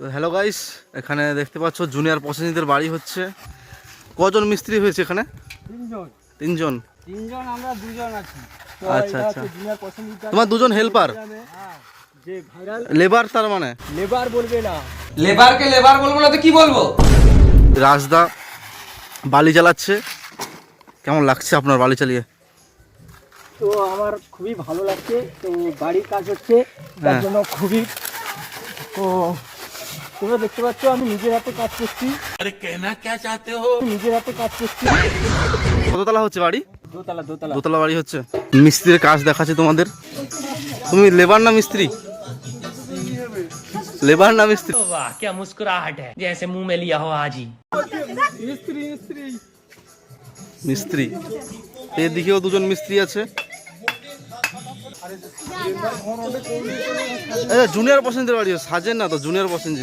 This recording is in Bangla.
তো হ্যালো গাইস এখানে দেখতে পাচ্ছ জুনিয়র পছন্দদের বাড়ি হচ্ছে। কজন মিস্ত্রি হয়েছে এখানে? তিনজন। তিনজন। তিনজন আমরা দুজন আছি। আচ্ছা, আচ্ছা। তোমার দুজন হেল্পার হ্যাঁ, যে ভাইরাল লেবার তার মানে? লেবার বলবে না। লেবারকে লেবার বলব না তো কি বলব? রাজদা বালি চালাচ্ছে কেমন লাগছে আপনার বালি চালিয়ে? তো আমার খুবই ভালো লাগছে। তো বাড়ির কাজ হচ্ছে তার হ্যাঁ। জন্য খুবই তো তোমরা দেখতে পাচ্ছ আমি নিজের হাতে কাজ করছি আরে কেনা কে চাতে হো নিজের হাতে কাজ করছি কততলা হচ্ছে বাড়ি দোতলা দোতলা দোতলা বাড়ি হচ্ছে মিস্ত্রির কাজ দেখাচ্ছে তোমাদের তুমি লেবার না মিস্ত্রি লেবার না মিস্ত্রি वाह क्या मुस्कुराहट है जैसे मुंह में लिया हो आज ही মিস্ত্রি মিস্ত্রি মিস্ত্রি এদিকেও দুজন মিস্ত্রি আছে জুনিয়র পছন্দের বাড়ি সাজেন না তো জুনিয়র পছন্দ